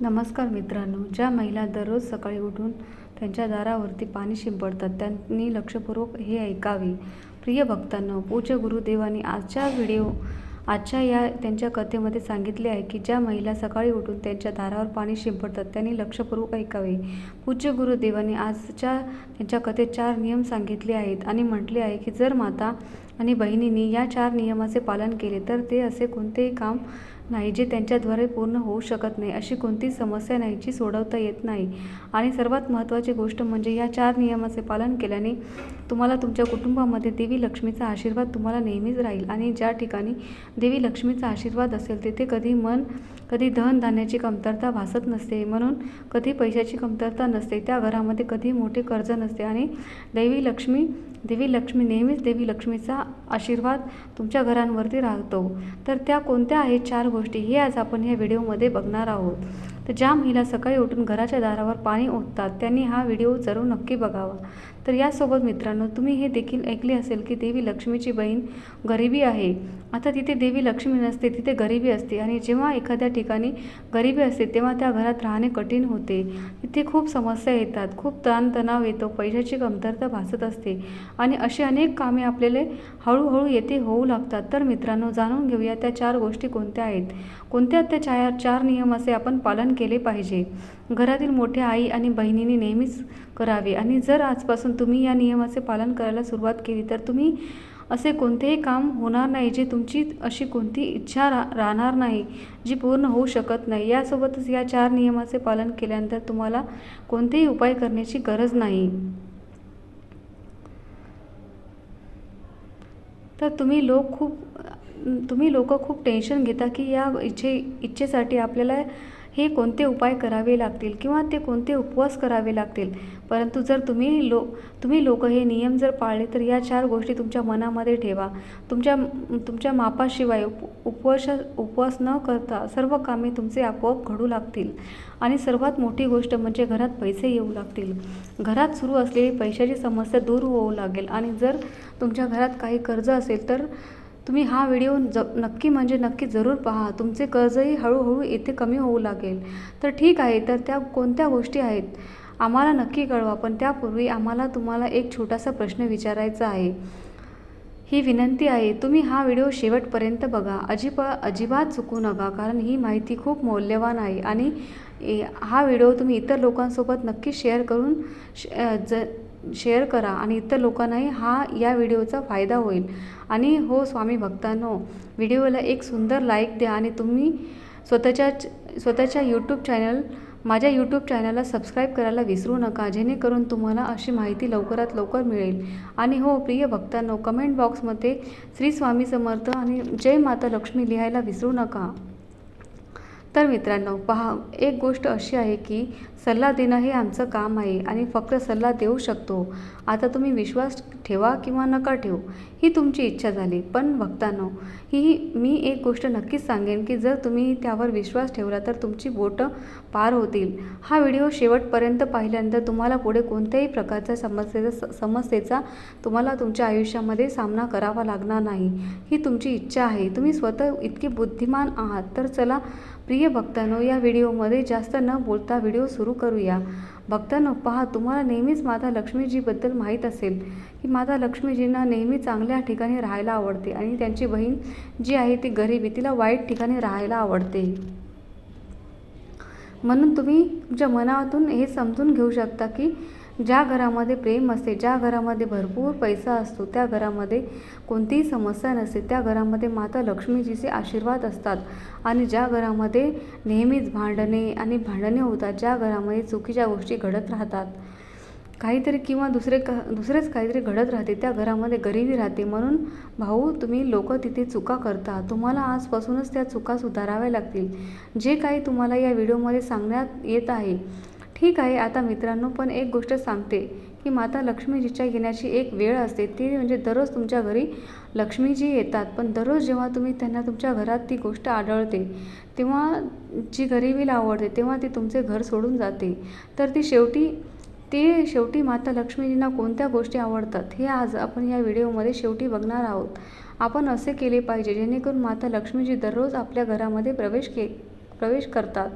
नमस्कार मित्रांनो ज्या महिला दररोज सकाळी उठून त्यांच्या दारावरती पाणी शिंपडतात त्यांनी लक्षपूर्वक हे ऐकावे. प्रिय भक्तांनो पूज्य गुरुदेवांनी आजच्या व्हिडिओ आजच्या या त्यांच्या कथेमध्ये सांगितले आहे की ज्या महिला सकाळी उठून त्यांच्या दारावर पाणी शिंपडतात त्यांनी लक्षपूर्वक ऐकावे. पूज्य गुरुदेवांनी आजच्या त्यांच्या कथेत चार नियम सांगितले आहेत आणि म्हटले आहे की जर माता आणि बहिणींनी या चार नियमाचे पालन केले तर ते असे कोणतेही काम नाही जे त्यांच्याद्वारे पूर्ण होऊ शकत नाही अशी कोणतीच समस्या नाही जी सोडवता येत नाही. आणि सर्वात महत्त्वाची गोष्ट म्हणजे या चार नियमाचे पालन केल्याने तुम्हाला तुमच्या कुटुंबामध्ये देवी लक्ष्मीचा आशीर्वाद तुम्हाला नेहमीच राहील. आणि ज्या ठिकाणी देवी लक्ष्मीचा आशीर्वाद असेल तिथे कधी मन कधी धन धान्याची कमतरता भासत नसते. म्हणून कधी पैशाची कमतरता नसते त्या घरामध्ये कधी मोठे कर्ज नसते. आणि देवी लक्ष्मी देवी लक्ष्मी नेहमीच देवी लक्ष्मीचा आशीर्वाद तुमच्या घरांवरती राहतो. तर त्या कोणत्या आहेत? चार गोष्टी. हे आज आपण या व्हिडिओमध्ये बघणार आहोत. तर ज्या महिला सकाळी उठून घराच्या दारावर पाणी ओततात त्यांनी हा व्हिडिओ जरूर नक्की बघावा. तर यासोबत मित्रांनो तुम्ही हे देखील ऐकले असेल की देवी लक्ष्मीची बहीण गरिबी आहे. आता तिथे देवी लक्ष्मी नसते तिथे गरिबी असते आणि जेव्हा एखाद्या ठिकाणी गरिबी असते तेव्हा त्या घरात राहणे कठीण होते. तिथे खूप समस्या येतात खूप ताणतणाव येतो पैशाची कमतरता भासत असते आणि अशी अनेक कामे आपल्याला हळूहळू येथे होऊ लागतात. तर मित्रांनो जाणून घेऊया त्या चार गोष्टी कोणत्या आहेत? कोणत्या त्या चार चार नियमाचे आपण पालन केले पाहिजे? घरातील मोठ्या आई आणि बहिणीने नेहमीच करावे आणि जर आजपासून तुम्ही या नियमाचे पालन करायला सुरुवात केली तर तुम्ही असे कोणतेही काम होणार नाही जे तुमची अशी कोणती इच्छा रा राहणार नाही जी पूर्ण होऊ शकत नाही. यासोबतच या चार नियमाचे पालन केल्यानंतर तुम्हाला कोणतेही उपाय करण्याची गरज नाही. तर तुम्ही लोक खूप तुम्ही लोक खूप टेन्शन घेता की या इच्छे इच्छेसाठी आपल्याला हे कोणते उपाय करावे लागतील किंवा ते कोणते उपवास करावे लागतील? परंतु जर तुम्ही लो तुम्ही लोक हे नियम जर पाळले तर या चार गोष्टी तुमच्या मनामध्ये ठेवा. तुमच्या तुमच्या मापाशिवाय उप उपवास उपवास न करता सर्व कामे तुमचे आपोआप घडू लागतील. आणि सर्वात मोठी गोष्ट म्हणजे घरात पैसे येऊ लागतील. घरात सुरू असलेली पैशाची समस्या दूर होऊ लागेल. आणि जर तुमच्या घरात काही कर्ज असेल तर तुम्ही हा व्हिडिओ ज नक्की म्हणजे नक्की जरूर पहा. तुमचे कर्जही हळूहळू येथे कमी होऊ लागेल. तर ठीक आहे तर त्या कोणत्या गोष्टी आहेत? आम्हाला नक्की कळवा पण त्यापूर्वी आम्हाला तुम्हाला एक छोटासा प्रश्न विचारायचा आहे. ही विनंती आहे तुम्ही हा व्हिडिओ शेवटपर्यंत बघा. अजिबा अजिबात चुकू नका कारण ही माहिती खूप मौल्यवान आहे. आणि हा व्हिडिओ तुम्ही इतर लोकांसोबत नक्की शेअर करून ज शेअर करा आणि इतर लोकांनाही हा या व्हिडिओचा फायदा होईल. आणि हो स्वामी भक्तांनो व्हिडिओला एक सुंदर लाईक द्या आणि तुम्ही स्वतःच्या स्वतःच्या यूट्यूब चॅनल माझ्या यूट्यूब चॅनलला सबस्क्राईब करायला विसरू नका. जेणेकरून तुम्हाला अशी माहिती लवकरात लवकर मिळेल. आणि हो प्रिय भक्तांनो कमेंट बॉक्समध्ये श्री स्वामी समर्थ आणि जय माता लक्ष्मी लिहायला विसरू नका. तर मित्रांनो पहा एक गोष्ट अशी आहे की सल्ला देणं हे आमचं काम आहे आणि फक्त सल्ला देऊ शकतो. आता तुम्ही विश्वास ठेवा किंवा नका ठेवू ही तुमची इच्छा झाली. पण भक्तांनो ही मी एक गोष्ट नक्कीच सांगेन की जर तुम्ही त्यावर विश्वास ठेवला तर तुमची बोटं पार होतील. हा व्हिडिओ शेवटपर्यंत पाहिल्यानंतर तुम्हाला पुढे कोणत्याही प्रकारच्या समस्येचा समस्येचा तुम्हाला तुमच्या आयुष्यामध्ये सामना करावा लागणार नाही. ही तुमची इच्छा आहे. तुम्ही स्वतः इतके बुद्धिमान आहात तर चला प्रिय भक्तांनो या व्हिडिओमध्ये जास्त न बोलता व्हिडिओ सुरू करूया. भक्तांनो पहा तुम्हाला नेहमीच माता लक्ष्मीजीबद्दल माहीत असेल की माता लक्ष्मीजींना नेहमी चांगल्या ठिकाणी राहायला आवडते आणि त्यांची बहीण जी आहे ती गरिबी तिला वाईट ठिकाणी राहायला आवडते. म्हणून तुम्ही तुमच्या मनातून हे समजून घेऊ शकता की ज्या घरामध्ये प्रेम असते ज्या घरामध्ये भरपूर पैसा असतो त्या घरामध्ये कोणतीही समस्या नसते त्या घरामध्ये माता लक्ष्मीजीचे आशीर्वाद असतात. आणि ज्या घरामध्ये नेहमीच भांडणे आणि भांडणे होतात ज्या घरामध्ये चुकीच्या गोष्टी घडत राहतात. काहीतरी किंवा दुसरे का दुसरेच काहीतरी घडत राहते त्या घरामध्ये गरिबी राहते. म्हणून भाऊ तुम्ही लोक तिथे चुका करता. तुम्हाला आजपासूनच त्या चुका सुधाराव्या लागतील. जे काही तुम्हाला या व्हिडिओमध्ये सांगण्यात येत आहे ठीक आहे आता मित्रांनो पण एक गोष्ट सांगते की माता लक्ष्मीजीच्या येण्याची एक वेळ असते. ती म्हणजे दररोज तुमच्या घरी लक्ष्मीजी येतात. पण दररोज जेव्हा तुम्ही त्यांना तुमच्या घरात ती गोष्ट आढळते तेव्हा जी गरिबीला आवडते तेव्हा ती तुमचे घर सोडून जाते. तर ती शेवटी ते शेवटी माता लक्ष्मीजींना कोणत्या गोष्टी आवडतात हे आज आपण या व्हिडिओमध्ये शेवटी बघणार आहोत. आपण असे केले पाहिजे जेणेकरून माता लक्ष्मीजी दररोज आपल्या घरामध्ये प्रवेश के प्रवेश करतात.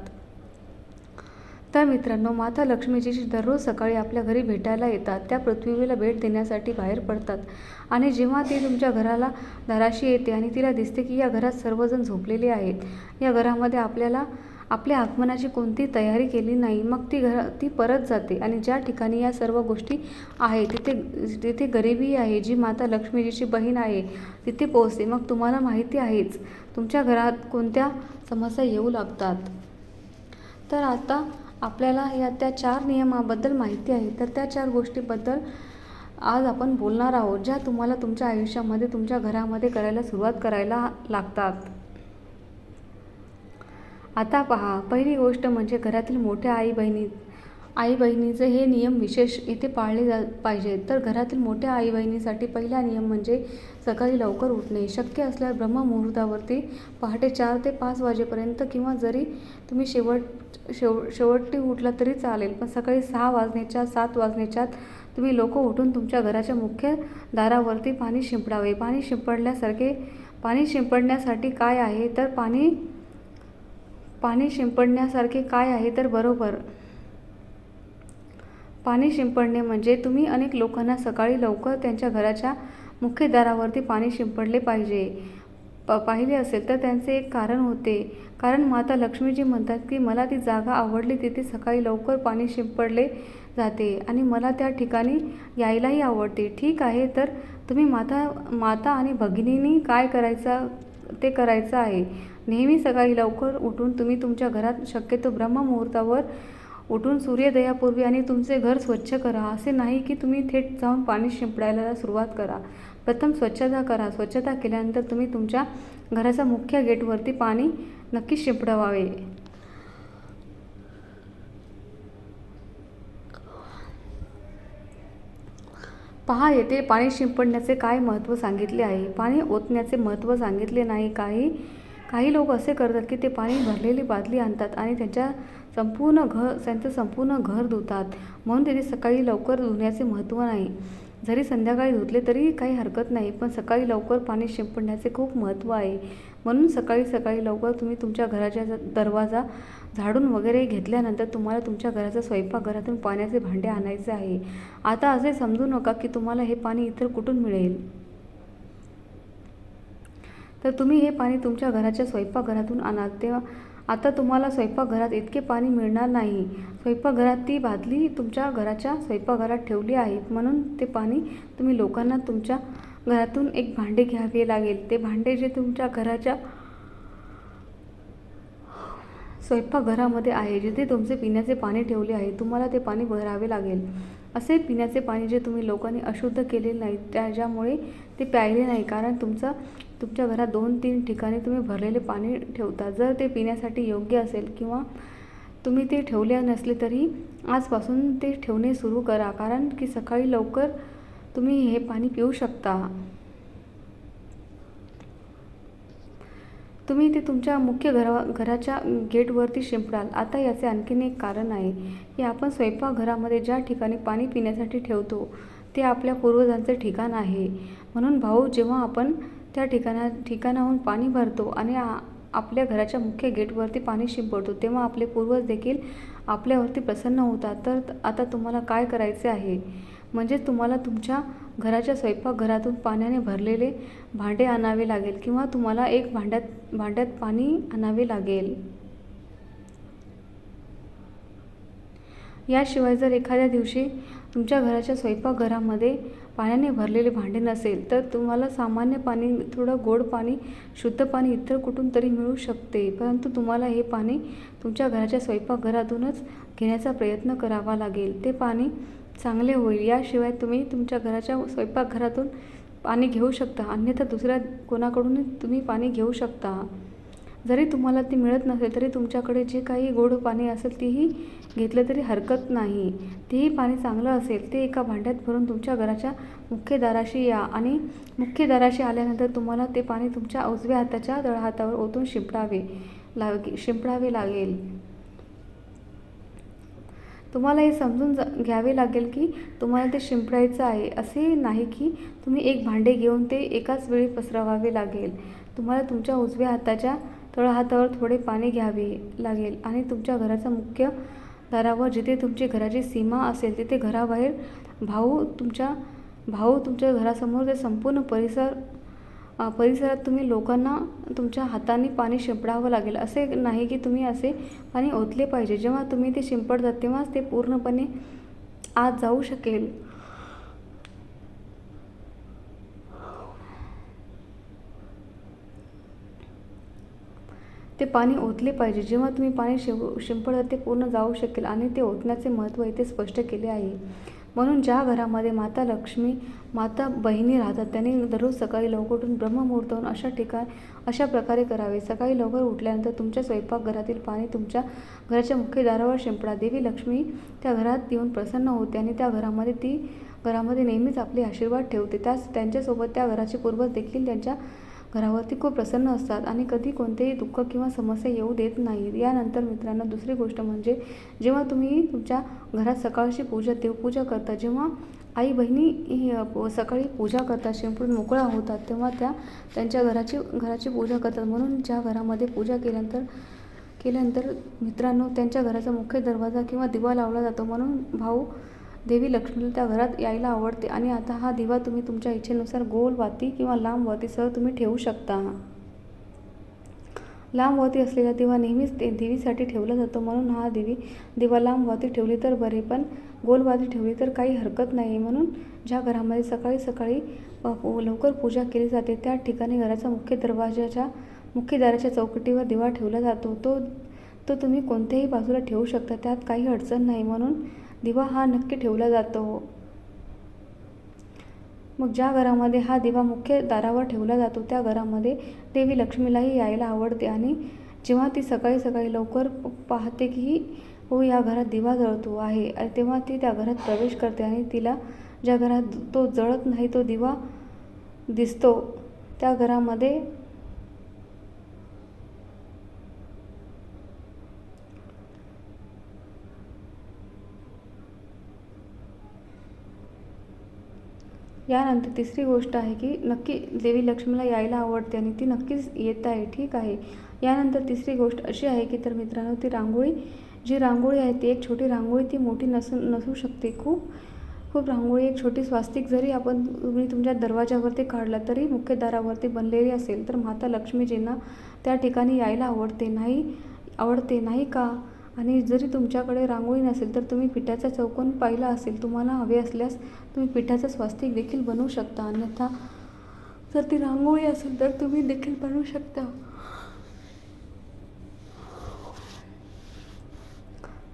तर मित्रांनो माता लक्ष्मीजीची दररोज सकाळी आपल्या घरी भेटायला येतात त्या पृथ्वीला भेट देण्यासाठी बाहेर पडतात. आणि जेव्हा ती तुमच्या घराला दाराशी येते आणि तिला दिसते की या घरात सर्वजण झोपलेले आहेत या घरामध्ये आपल्याला आपल्या आगमनाची कोणती तयारी केली नाही मग ती घर ती परत जाते आणि ज्या ठिकाणी या सर्व गोष्टी आहे तिथे तिथे गरिबी आहे जी माता लक्ष्मीजीची बहीण आहे तिथे पोहोचते. मग तुम्हाला माहिती आहेच तुमच्या घरात कोणत्या समस्या येऊ लागतात. तर आता आपल्याला या त्या चार नियमाबद्दल माहिती आहे. तर त्या चार गोष्टीबद्दल आज आपण बोलणार आहोत ज्या तुम्हाला तुमच्या आयुष्यामध्ये तुमच्या घरामध्ये करायला सुरुवात करायला लागतात. आता पहा पहिली गोष्ट म्हणजे घरातील मोठ्या आई बहिणी आई बहिणीचे हे नियम विशेष इथे पाळले जा पाहिजेत तर घरातील मोठ्या आई बहिणीसाठी पहिला नियम म्हणजे सकाळी लवकर उठणे. शक्य असल्यास ब्रह्ममुहूर्तावरती पहाटे चार ते पाच वाजेपर्यंत किंवा जरी तुम्ही शेवट शेव शेवटी उठला तरी चालेल. पण सकाळी सहा वाजण्याच्या सात वाजण्याच्यात तुम्ही लोक उठून तुमच्या घराच्या मुख्य दारावरती पाणी शिंपडावे. पाणी शिंपडल्यासारखे पाणी शिंपडण्यासाठी काय आहे तर पाणी पाणी शिंपडण्यासारखे काय आहे तर बरोबर. पाणी शिंपडणे म्हणजे तुम्ही अनेक लोकांना सकाळी लवकर त्यांच्या घराच्या मुख्य दारावरती पाणी शिंपडले पाहिजे. प पाहिले असेल तर त्यांचे एक कारण होते. कारण माता लक्ष्मीजी म्हणतात की मला ती जागा आवडली तिथे सकाळी लवकर पाणी शिंपडले जाते आणि मला त्या ठिकाणी यायलाही आवडते. ठीक आहे तर तुम्ही माता माता आणि भगिनींनी काय करायचं ते करायचं आहे. नेहमी सकाळी लवकर उठून तुम्ही तुमच्या घरात शक्यतो ब्रह्ममुहूर्तावर उठून सूर्योदयापूर्वी आणि तुमचे घर स्वच्छ करा. असे नाही की तुम्ही थेट जाऊन पाणी शिंपडायला सुरुवात करा. प्रथम स्वच्छता करा. स्वच्छता केल्यानंतर तुम्ही तुमच्या घराच्या मुख्य गेटवरती पाणी नक्की शिंपडवावे पहा येथे पाणी शिंपडण्याचे काय महत्त्व सांगितले आहे? पाणी ओतण्याचे महत्त्व सांगितले नाही. काही काही लोक असे करतात की ते पाणी भरलेली बादली आणतात आणि त्यांच्या संपूर्ण घर त्यांचं संपूर्ण घर धुतात. म्हणून त्यांनी सकाळी लवकर धुण्याचे महत्त्व नाही. जरी संध्याकाळी धुतले तरी काही हरकत नाही पण सकाळी लवकर पाणी शिंपडण्याचे खूप महत्त्व आहे. म्हणून सकाळी सकाळी लवकर तुम्ही तुमच्या घराच्या दरवाजा झाडून वगैरे घेतल्यानंतर तुम्हाला तुमच्या घराच्या स्वयंपाकघरातून पाण्याचे भांडे आणायचे आहे. आता असे समजू नका की तुम्हाला हे पाणी इतर कुठून मिळेल. तर तुम्ही हे पाणी तुमच्या घराच्या स्वयंपाकघरातून आणाल तेव्हा आता तुम्हाला स्वयंपाकघरात इतके पाणी मिळणार नाही. स्वयंपाकघरात ती बादली तुमच्या घराच्या स्वयंपाकघरात ठेवली आहे म्हणून ते पाणी तुम्ही लोकांना तुमच्या घरातून एक भांडे घ्यावे लागेल. ते भांडे जे तुमच्या घराच्या स्वयंपाकघरामध्ये आहे जिथे तुमचे पिण्याचे पाणी ठेवले आहे तुम्हाला ते पाणी भरावे लागेल. असे पिण्याचे पाणी जे तुम्ही लोकांनी अशुद्ध केले नाही त्याच्यामुळे ते प्यायले नाही कारण तुमचं तुमच्या घरात दोन तीन ठिकाणी तुम्ही भरलेले पाणी ठेवता. जर ते पिण्यासाठी योग्य असेल किंवा तुम्ही ते ठेवले नसले तरी आजपासून ते ठेवणे सुरू करा. कारण की सकाळी लवकर तुम्ही हे पाणी पिऊ शकता. तुम्ही ते तुमच्या मुख्य घरा घराच्या गेटवरती शिंपडाल. आता याचे आणखीन एक कारण आहे की आपण स्वयंपाकघरामध्ये ज्या ठिकाणी पाणी पिण्यासाठी ठेवतो ते आपल्या पूर्वजांचे ठिकाण आहे. म्हणून भाऊ जेव्हा आपण त्या ठिकाणा ठिकाणाहून पाणी भरतो आणि आ आपल्या घराच्या मुख्य गेटवरती पाणी शिंपडतो. तेव्हा आपले पूर्वज देखील आपल्यावरती प्रसन्न होतात. तर आता तुम्हाला काय करायचे आहे? म्हणजे तुम्हाला तुमच्या घराच्या स्वयंपाकघरातून पाण्याने भरलेले भांडे आणावे लागेल किंवा तुम्हाला एक भांड्यात भांड्यात पाणी आणावे लागेल. याशिवाय जर एखाद्या दिवशी तुमच्या घराच्या स्वयंपाकघरामध्ये पाण्याने भरलेले भांडे नसेल तर तुम्हाला सामान्य पाणी थोडं गोड पाणी शुद्ध पाणी इतर कुठून तरी मिळू शकते. परंतु तुम्हाला हे पाणी तुमच्या घराच्या स्वयंपाकघरातूनच घेण्याचा प्रयत्न करावा लागेल. ते पाणी चांगले होईल. याशिवाय तुम्ही तुमच्या घराच्या स्वयंपाकघरातून पाणी घेऊ शकता. अन्यथा दुसऱ्या कोणाकडून तुम्ही पाणी घेऊ शकता. जरी तुम्हाला ती मिळत नसेल तरी तुमच्याकडे जे काही गोड पाणी असेल तेही घेतलं तरी हरकत नाही. तेही पाणी चांगलं असेल ते एका भांड्यात भरून तुमच्या घराच्या मुख्य दाराशी या आणि मुख्य दाराशी आल्यानंतर तुम्हाला ते पाणी तुमच्या उजव्या हाताच्या तळहातावर ओतून शिंपडावे लागे शिंपडावे लागेल. तुम्हाला हे समजून जा घ्यावे लागेल की तुम्हाला ते शिंपडायचं आहे असे नाही की तुम्ही एक भांडे घेऊन ते एकाच वेळी पसरवावे लागेल. तुम्हाला तुमच्या उजव्या हाताच्या तळहातावर थोडे पाणी घ्यावे लागेल. आणि तुमच्या घराचा मुख्य दारावर जिथे तुमची घराची सीमा असेल तिथे घराबाहेर भाऊ तुमच्या भाऊ तुमच्या घरासमोर ते संपूर्ण परिसर परिसरात तुम्ही लोकांना तुमच्या हाताने पाणी शिंपडावं लागेल. असे नाही की तुम्ही असे पाणी ओतले पाहिजे. जेव्हा तुम्ही ते शिंपडतात तेव्हाच ते पूर्णपणे आत जाऊ शकेल. ते पाणी ओतले पाहिजे. जेव्हा तुम्ही पाणी शिव शिंपडतात ते पूर्ण जाऊ शकेल आणि ते ओतण्याचे महत्त्व इथे स्पष्ट केले आहे. म्हणून ज्या घरामध्ये माता लक्ष्मी माता बहिणी राहतात त्यांनी दररोज सकाळी लवकर उठून ब्रह्ममुहूर्तावरून अशा ठिकाण अशा प्रकारे करावे. सकाळी लवकर उठल्यानंतर तुमच्या स्वयंपाकघरातील पाणी तुमच्या घराच्या मुख्य दारावर शिंपडा. देवी लक्ष्मी त्या घरात येऊन प्रसन्न होते आणि त्या घरामध्ये ती घरामध्ये नेहमीच आपले आशीर्वाद ठेवते. त्याच त्यांच्यासोबत त्या घराचे पूर्वज देखील त्यांच्या घरावरती खूप प्रसन्न असतात आणि कधी कोणतेही दुःख किंवा समस्या येऊ देत नाहीत यानंतर मित्रांनो दुसरी गोष्ट म्हणजे जेव्हा तुम्ही तुमच्या घरात सकाळची पूजा देवपूजा करता जेव्हा आई बहिणी ही, सकाळी पूजा करतात शिंपडून मोकळ्या होतात तेव्हा त्या त्यांच्या घराची घराची पूजा करतात. म्हणून ज्या घरामध्ये पूजा केल्यानंतर केल्यानंतर मित्रांनो त्यांच्या घराचा मुख्य दरवाजा किंवा दिवा लावला जातो. म्हणून भाऊ देवी लक्ष्मीला त्या घरात यायला आवडते आणि आता हा दिवा तुम्ही तुमच्या इच्छेनुसार गोल वाती किंवा लांब वातीसह तुम्ही ठेवू शकता. लांब वाती असलेला दिवा नेहमीच ते देवीसाठी ठेवला जातो. म्हणून हा देवी दिवा लांब वाती ठेवली तर बरे पण गोल वाती ठेवली तर काही हरकत नाही. म्हणून ज्या घरामध्ये सकाळी सकाळी लवकर पूजा केली जाते त्या ठिकाणी घराचा मुख्य दरवाजाच्या मुख्य दाराच्या चौकटीवर दिवा ठेवला जातो. तो तो तुम्ही कोणत्याही बाजूला ठेवू शकता. त्यात काही अडचण नाही. म्हणून दिवा हा नक्की ठेवला जातो. मग ज्या घरामध्ये हा दिवा मुख्य दारावर ठेवला जातो त्या घरामध्ये देवी लक्ष्मीलाही यायला आवडते आणि जेव्हा ती सकाळी सकाळी लवकर पाहते की हो या घरात दिवा जळतो आहे आणि तेव्हा ती त्या घरात प्रवेश करते आणि तिला ज्या घरात तो जळत नाही तो दिवा दिसतो. त्या घरामध्ये यानंतर तिसरी गोष्ट आहे की नक्की देवी लक्ष्मीला यायला आवडते आणि ती नक्कीच येत आहे ठीक आहे. यानंतर तिसरी गोष्ट अशी आहे की तर मित्रांनो ती रांगोळी जी रांगोळी आहे ती एक छोटी रांगोळी ती मोठी नसू नसू शकते खूप. खूप रांगोळी एक छोटी स्वास्तिक जरी आपण तुम्ही तुमच्या दरवाजावरती काढला तरी मुख्य दारावरती बनलेली असेल तर माता लक्ष्मीजींना त्या ठिकाणी यायला आवडते नाही आवडते नाही का? आणि जरी तुमच्याकडे रांगोळी नसेल तर तुम्ही पिठाचा चौकोन पाहिला असेल तुम्हाला हवे असल्यास तुम्ही पिठाचं स्वास्तिक देखील बनवू शकता. अन्यथा जर ती रांगोळी असेल तर तुम्ही देखील बनवू शकता.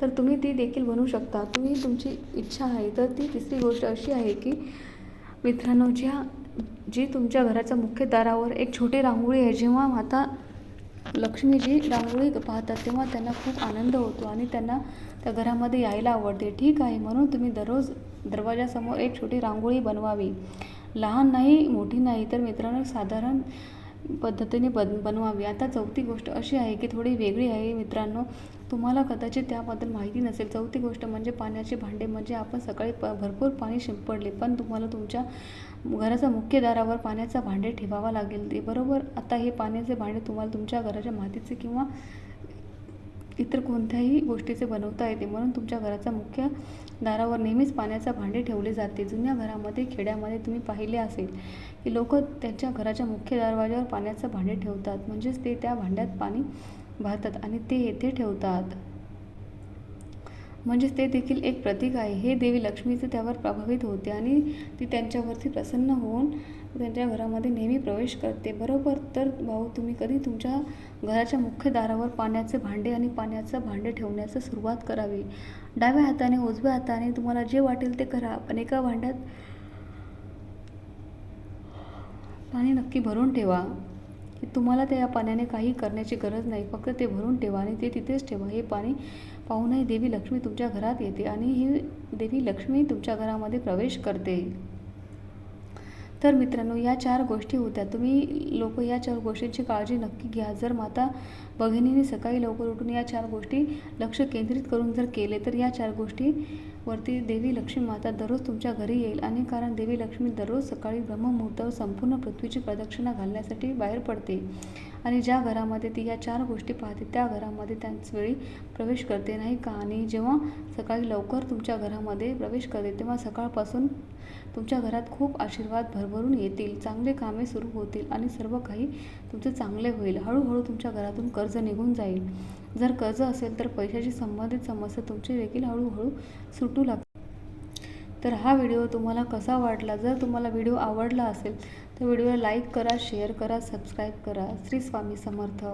तर तुम्ही ती देखील बनवू शकता. तुम्ही तुमची इच्छा आहे तर ती तिसरी गोष्ट अशी आहे की मित्रांनो ज्या जी तुमच्या घराच्या मुख्य दारावर एक छोटी रांगोळी आहे जेव्हा माता लक्ष्मीजी रांगोळी पाहतात तेव्हा त्यांना खूप आनंद होतो आणि त्यांना त्या घरामध्ये यायला आवडते. ठीक आहे म्हणून तुम्ही दररोज दरवाजासमोर एक छोटी रांगोळी बनवावी. लहान नाही मोठी नाही तर मित्रांनो साधारण पद्धतीने बन बनवावी. आता चौथी गोष्ट अशी आहे की थोडी वेगळी आहे. मित्रांनो तुम्हाला कदाचित त्याबद्दल माहिती नसेल. चौथी गोष्ट म्हणजे पाण्याचे भांडे. म्हणजे आपण सकाळी प भरपूर पाणी शिंपडले पण तुम्हाला तुमच्या घराच्या मुख्य दारावर पाण्याचा भांडे ठेवावा लागेल. ते बरोबर? आता हे पाण्याचे भांडे तुम्हाला तुमच्या घराच्या मातीचे किंवा इतर कोणत्याही गोष्टीचे बनवता येते. म्हणून तुमच्या घराच्या मुख्य दारावर नेहमीच पाण्याचा भांडे ठेवले जाते. जुन्या घरामध्ये खेड्यामध्ये तुम्ही पाहिले असेल की लोक त्यांच्या घराच्या मुख्य दरवाज्यावर पाण्याचं भांडे ठेवतात. म्हणजेच ते त्या भांड्यात पाणी भरतात आणि ते येथे ठेवतात. म्हणजेच ते देखील एक प्रतीक आहे. हे देवी लक्ष्मीचे त्यावर प्रभावित होते आणि ती त्यांच्यावरती प्रसन्न होऊन त्यांच्या घरामध्ये नेहमी प्रवेश करते. बरोबर? तर भाऊ तुम्ही कधी तुमच्या घराच्या मुख्य दारावर पाण्याचे भांडे आणि पाण्याचं भांडे ठेवण्याचं सुरुवात करावी. डाव्या हाताने उजव्या हाताने तुम्हाला जे वाटेल ते करा. पण एका भांड्यात पाणी नक्की भरून ठेवा. की तुम्हाला त्या पाण्याने काही करण्याची गरज नाही. फक्त ते भरून ठेवा आणि ते तिथेच ठेवा. हे पाणी पाहूनही देवी लक्ष्मी तुमच्या घरात येते आणि ही देवी लक्ष्मी तुमच्या घरामध्ये प्रवेश करते. तर मित्रांनो या चार गोष्टी होत्या. तुम्ही लोक या चार गोष्टींची काळजी नक्की घ्या. जर माता भगिनीने सकाळी लवकर उठून या चार गोष्टी लक्ष केंद्रित करून जर केले तर या चार गोष्टीवरती देवी लक्ष्मी माता दररोज तुमच्या घरी येईल आणि कारण देवी लक्ष्मी दररोज सकाळी ब्रह्ममुहूर्तावर संपूर्ण पृथ्वीची प्रदक्षिणा घालण्यासाठी बाहेर पडते. आणि ज्या घरामध्ये ती ह्या चार गोष्टी पाहते त्या घरामध्ये त्याच वेळी प्रवेश करते नाही का? आणि जेव्हा सकाळी लवकर तुमच्या घरामध्ये प्रवेश करते तेव्हा सकाळपासून तुमच्या घरात खूप आशीर्वाद भरभरून येतील चांगले कामे सुरू होतील आणि सर्व काही तुमचे चांगले होईल. हळूहळू तुमच्या घरातून कर्ज निघून जाईल. जर कर्ज असेल तर पैशाशी संबंधित समस्या तुमची देखील हळूहळू सुटू लागतील तर हा व्हिडिओ तुम्हाला कसा वाटला? जर तुम्हाला व्हिडिओ आवडला असेल तर व्हिडिओला लाईक करा शेअर करा सबस्क्राईब करा. श्री स्वामी समर्थ.